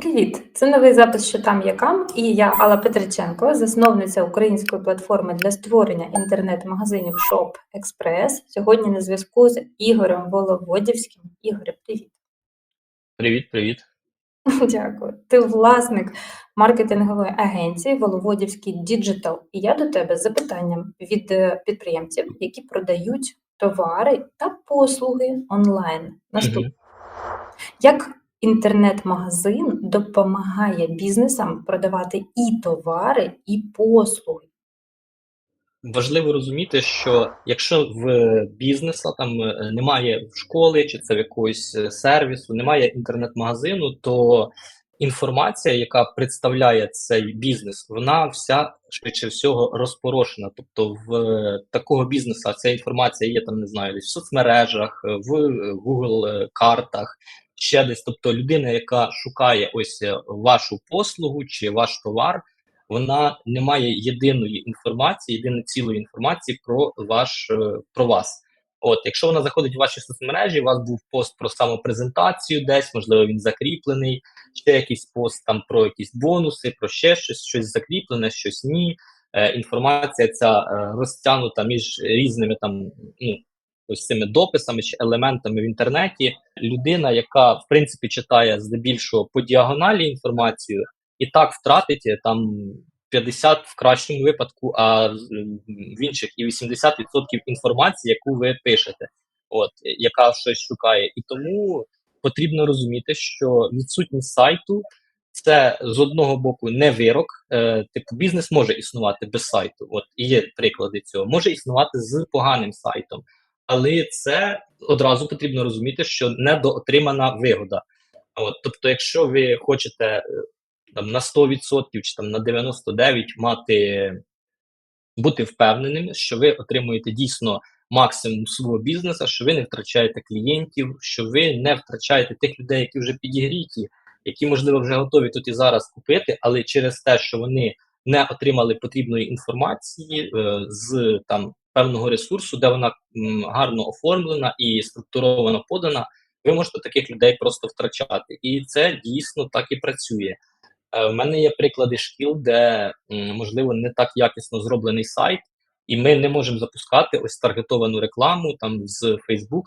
Привіт! Це новий запис «Що там є кам» і я Алла Петриченко, засновниця української платформи для створення інтернет-магазинів Shop Express. Сьогодні на зв'язку з Ігорем Воловодівським. Ігоре, привіт! Привіт, привіт. Дякую. Ти власник маркетингової агенції Воловодівський Digital. І я до тебе з запитанням від е, підприємців, які продають товари та послуги онлайн. Наступне. Як інтернет-магазин допомагає бізнесам продавати і товари, і послуги? Важливо розуміти, що якщо в бізнеса там е, немає школи чи це в якогось е, сервісу, немає інтернет-магазину, то інформація, яка представляє цей бізнес, вона вся швидше всього розпорошена. Тобто в е, такого бізнеса ця інформація є там, не знаю, десь в соцмережах, в Google картах, ще десь. Тобто людина, яка шукає ось е, вашу послугу чи ваш товар. вона не має єдиної інформації, єдиної цілої інформації про ваш е, про вас. От, якщо вона заходить в ваші соцмережі, у вас був пост про самопрезентацію, десь можливо він закріплений, ще якийсь пост там про якісь бонуси, про ще щось, щось закріплене, щось ні. Е, інформація ця е, розтягнута між різними там ну, ось цими дописами чи елементами в інтернеті. Людина, яка в принципі читає здебільшого по діагоналі інформацію, і так втратить е, там 50 в кращому випадку, а в інших і 80% інформації, яку ви пишете, от яка щось шукає. І тому потрібно розуміти, що відсутність сайту це з одного боку не вирок. Е, типу бізнес може існувати без сайту. От є приклади цього, може існувати з поганим сайтом, але це одразу потрібно розуміти, що недоотримана вигода. От, тобто, якщо ви хочете е, там на 100% чи там на 99% мати бути впевненими, що ви отримуєте дійсно максимум свого бізнесу, що ви не втрачаєте клієнтів, що ви не втрачаєте тих людей, які вже підігріті, які можливо вже готові тут і зараз купити, але через те, що вони не отримали потрібної інформації е, з там певного ресурсу, де вона гарно оформлена і структуровано подана, ви можете таких людей просто втрачати, і це дійсно так і працює. Е, В мене є приклади шкіл, де можливо не так якісно зроблений сайт, і ми не можемо запускати ось таргетовану рекламу там з Facebook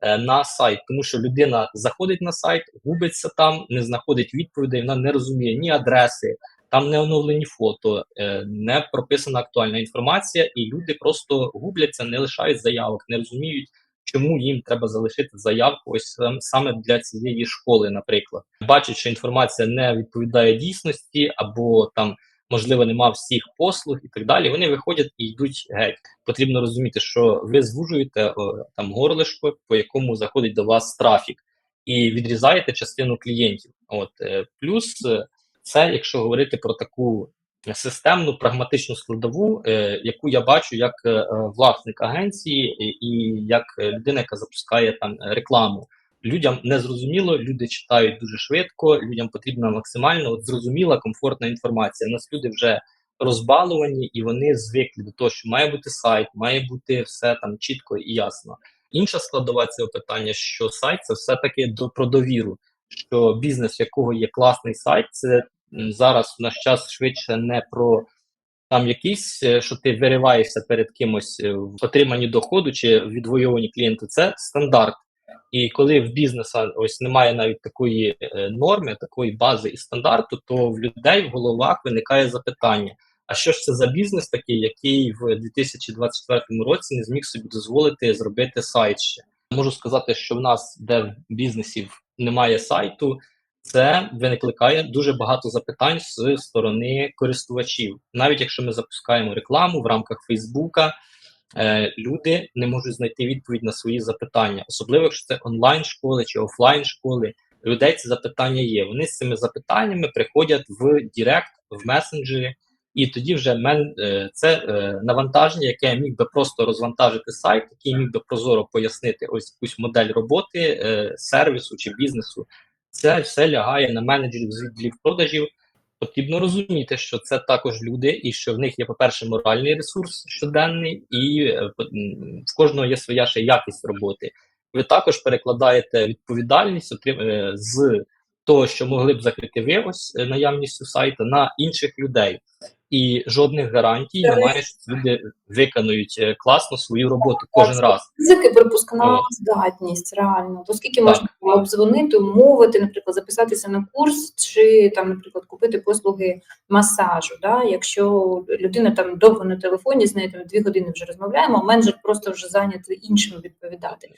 е, на сайт, тому що людина заходить на сайт, губиться там, не знаходить відповідей, вона не розуміє ні адреси, там не оновлені фото, е, не прописана актуальна інформація, і люди просто губляться, не лишають заявок, не розуміють. Чому їм треба залишити заявку ось сам- саме для цієї школи, наприклад, бачать, що інформація не відповідає дійсності, або там можливо нема всіх послуг і так далі. Вони виходять і йдуть геть. Потрібно розуміти, що ви звужуєте там горлишко, по якому заходить до вас трафік, і відрізаєте частину клієнтів. От е, плюс е, це, якщо говорити про таку системну прагматичну складову, е, яку я бачу як е, е, власник агенції і, як е, людина, яка запускає там е, рекламу. Людям не зрозуміло, люди читають дуже швидко, людям потрібна максимально от зрозуміла, комфортна інформація. У нас люди вже розбаловані і вони звикли до того, що має бути сайт, має бути все там чітко і ясно. Інша складова цього питання, що сайт це все-таки до про довіру. Що бізнес, в якого є класний сайт, це зараз в наш час швидше не про там якийсь, е, що ти вириваєшся перед кимось е, в отриманні доходу чи відвоюванні клієнту. Це стандарт. І коли в бізнеса ось немає навіть такої е, норми, такої бази і стандарту, то в людей в головах виникає запитання: а що ж це за бізнес такий, який в 2024 році не зміг собі дозволити зробити сайт ще? Можу сказати, що в нас, де в бізнесів немає сайту, це викликає дуже багато запитань з сторони користувачів. Навіть якщо ми запускаємо рекламу в рамках Фейсбука, е, люди не можуть знайти відповідь на свої запитання, особливо якщо це онлайн школи чи офлайн школи. Людей ці запитання є. Вони з цими запитаннями приходять в Директ, в месенджері, і тоді вже мен, е, це е, навантаження, яке міг би просто розвантажити сайт, який міг би прозоро пояснити ось якусь модель роботи е, сервісу чи бізнесу. Це все лягає на менеджерів з відділів продажів. Потрібно розуміти, що це також люди, і що в них є, по-перше, моральний ресурс щоденний, і е, в кожного є своя ще якість роботи. Ви також перекладаєте відповідальність отрим- е, з того, що могли б закрити ви ось е, наявністю сайту на інших людей. І жодних гарантій Це немає, що люди виконують е, класно свою роботу кожен раз. Ризики пропускна здатність, реально. То скільки Так. можна обдзвонити, умовити, наприклад, записатися на курс, чи там, наприклад, купити послуги масажу. Да? Якщо людина там довго на телефоні, з нею там дві години вже розмовляємо, а менеджер просто вже зайнятий іншим відповідати,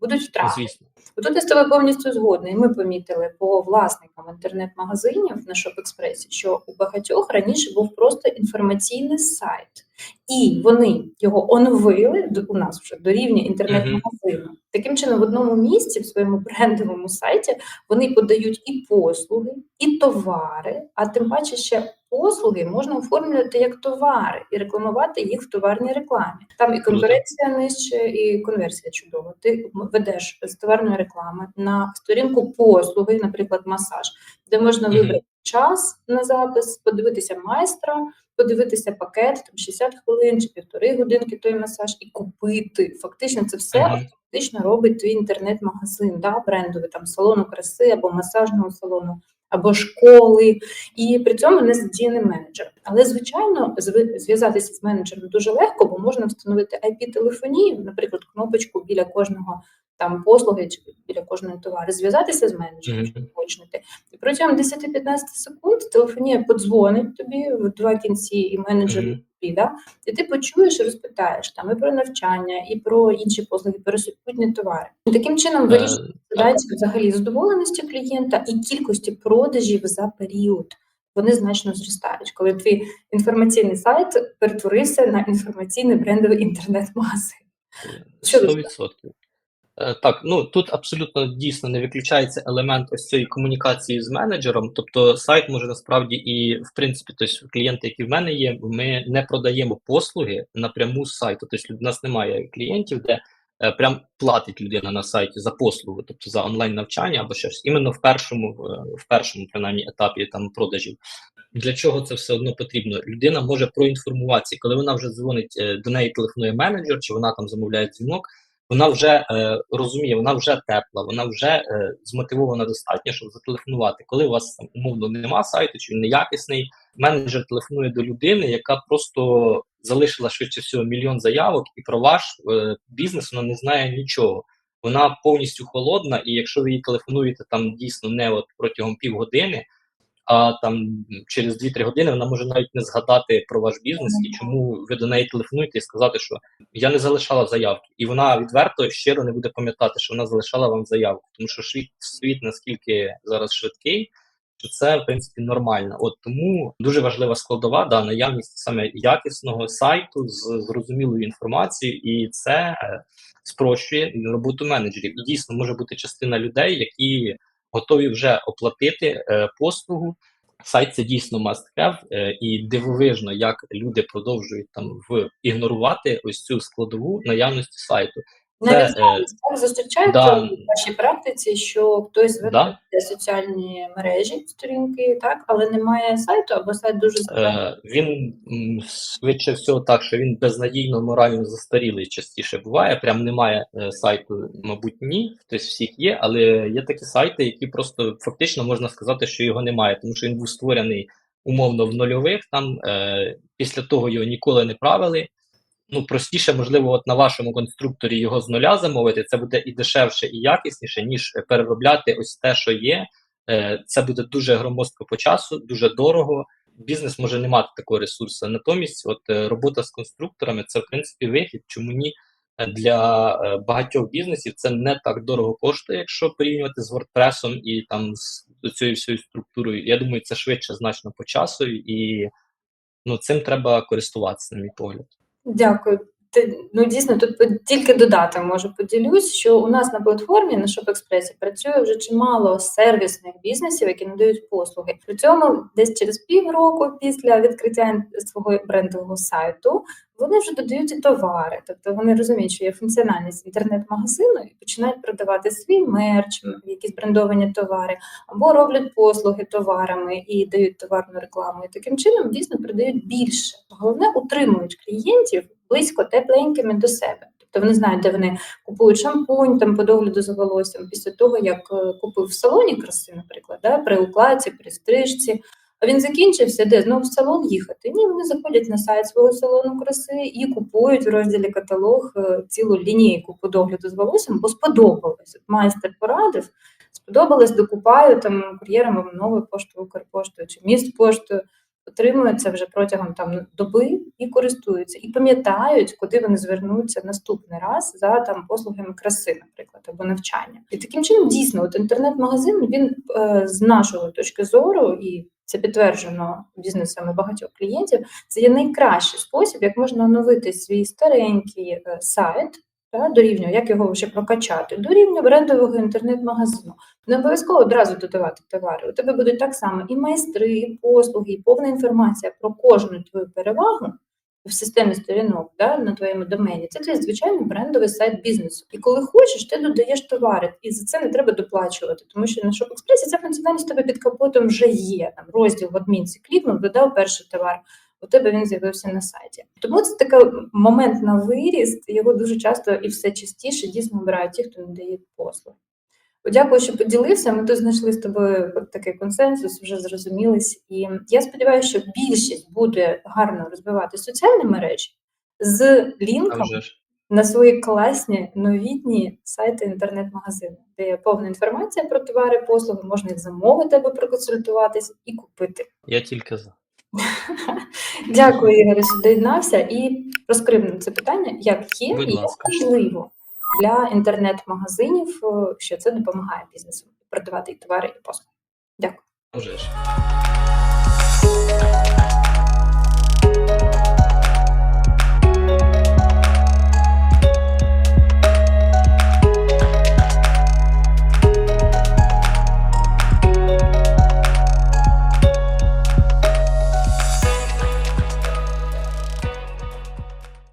будуть втрати. Звісно. Тут я з тобою повністю згодна. І ми помітили по власникам інтернет-магазинів на Шопекспресі, що у багатьох раніше був просто інформаційний сайт, і вони його оновили у нас вже до рівня інтернет-магазину. Таким чином, в одному місці в своєму брендовому сайті вони подають і послуги, і товари, а тим паче ще. Послуги можна оформлювати як товари і рекламувати їх в товарній рекламі. Там і конкуренція нижче, і конверсія чудова. Ти ведеш з товарної реклами на сторінку послуги, наприклад, масаж, де можна вибрати час на запис, подивитися майстра, подивитися пакет, там 60 хвилин чи півтори годинки той масаж, і купити. Фактично, це все автоматично робить твій інтернет-магазин, да, брендовий там салону краси або масажного салону. Або школи, і при цьому не задіяний менеджер. Але звичайно, зви- зв'язатися з менеджером дуже легко, бо можна встановити IP-телефонію, наприклад, кнопочку біля кожного там послуги чи біля кожної товари, зв'язатися з менеджером, щоб уточнити. І протягом 10-15 секунд телефонія подзвонить тобі в два кінці, і менеджер Мгм. Тобі, да? і ти почуєш і розпитаєш там і про навчання, і про інші послуги, про супутні товари. І таким чином Е, вирішується задача взагалі задоволеності клієнта і кількості продажів за період. Вони значно зростають, коли твій інформаційний сайт перетворився на інформаційний брендовий інтернет-маси. 100%. Е, Так, ну тут абсолютно дійсно не виключається елемент ось цієї комунікації з менеджером. Тобто сайт може насправді і в принципі, тобто клієнти, які в мене є, ми не продаємо послуги напряму з сайту. Тобто у нас немає клієнтів, де е, прям платить людина на сайті за послугу, тобто за онлайн навчання або щось. Іменно в першому, е, в першому принаймні етапі там продажів. Для чого це все одно потрібно? Людина може проінформуватися, коли вона вже дзвонить е, до неї, телефонує менеджер, чи вона там замовляє дзвінок. Вона вже е, розуміє, вона вже тепла, вона вже е, змотивована достатньо, щоб зателефонувати. Коли у вас там умовно нема сайту, чи він неякісний, менеджер телефонує до людини, яка просто залишила швидше всього мільйон заявок, і про ваш е, бізнес вона не знає нічого. Вона повністю холодна, і якщо ви їй телефонуєте там дійсно не от протягом півгодини, а там через 2-3 години вона може навіть не згадати про ваш бізнес і чому ви до неї телефонуєте і сказати, що я не залишала заявки, і вона відверто щиро не буде пам'ятати, що вона залишала вам заявку, тому що світ, світ наскільки зараз швидкий, що це в принципі нормально. От тому дуже важлива складова да, наявність саме якісного сайту з зрозумілою інформацією, і це е, спрощує роботу менеджерів. І дійсно може бути частина людей, які готові вже оплатити е, послугу. Сайт це дійсно must have, е, і дивовижно, як люди продовжують там в ігнорувати ось цю складову наявності сайту. Навіть е, зараз так зустрічаєте да. в вашій практиці, що хтось веде Да. соціальні мережі, сторінки, так, але немає сайту, або сайт дуже. Е, він швидше всього так, що він безнадійно морально застарілий частіше буває. Прям немає е, сайту, мабуть, ні. Тобто всіх є, але є такі сайти, які просто фактично можна сказати, що його немає, тому що він був створений умовно в нульових. Там е, після того його ніколи не правили. Ну, простіше, можливо, от на вашому конструкторі його з нуля замовити, це буде і дешевше, і якісніше, ніж переробляти ось те, що є. Е, Це буде дуже громоздко по часу, дуже дорого. Бізнес може не мати такого ресурсу. Натомість, от е, робота з конструкторами це в принципі вихід. Чому ні? Е, Для багатьох бізнесів це не так дорого коштує, якщо порівнювати з WordPress і там з цією всією структурою. Я думаю, це швидше значно по часу, і ну, цим треба користуватися, на мій погляд. Дякую. Ти, ну дійсно тут тільки додати можу поділюсь, що у нас на платформі на ShopExpress працює вже чимало сервісних бізнесів, які надають послуги. При цьому десь через півроку після відкриття свого брендового сайту вони вже додають і товари. Тобто вони розуміють, що є функціональність інтернет-магазину і починають продавати свій мерч, якісь брендовані товари, або роблять послуги товарами і дають товарну рекламу. І таким чином дійсно продають більше. Головне, утримують клієнтів близько тепленькими до себе. Тобто вони знають, де вони купують шампунь там по догляду за волоссям після того, як е, купив в салоні краси, наприклад, да, при укладці, при стрижці. А він закінчився, де знову в салон їхати. Ні, вони заходять на сайт свого салону краси і купують в розділі каталог е, цілу лінійку по догляду з волоссям, бо сподобалось. Майстер порадив, сподобалось, докупаю там кур'єром новою поштою, Укрпоштою чи міськпоштою. Отримують це вже протягом там доби і користуються, і пам'ятають, куди вони звернуться наступний раз за там послугами краси, наприклад, або навчання. І таким чином дійсно, от інтернет-магазин він е, з нашої точки зору, і це підтверджено бізнесами багатьох клієнтів. Це є найкращий спосіб, як можна оновити свій старенький е, сайт. До рівня, як його ще прокачати, до рівня брендового інтернет-магазину. Не обов'язково одразу додавати товари. У тебе будуть так само і майстри, і послуги, і повна інформація про кожну твою перевагу в системі сторінок да, на твоєму домені. Це твій звичайний брендовий сайт бізнесу. І коли хочеш, ти додаєш товари, і за це не треба доплачувати, тому що на ShopExpress ця функціональність тебе під капотом вже є. Там розділ в адмінці клікнув, додав перший товар. У тебе він з'явився на сайті. Тому це такий момент на виріст. Його дуже часто і все частіше дійсно обирають ті, хто надає послуги. Дякую, що поділився. Ми тут знайшли з тобою такий консенсус, вже зрозумілись. І я сподіваюся, що більшість буде гарно розвивати соціальні мережі з лінком на свої класні новітні сайти інтернет-магазини, де є повна інформація про товари, послуги, можна їх замовити або проконсультуватись і купити. Я тільки за. Дякую, Ігоре, що доєднався і розкрив нам це питання, як є Будь і як важливо для інтернет-магазинів, е, що це допомагає бізнесу продавати і товари і послуги. Дякую. Ж.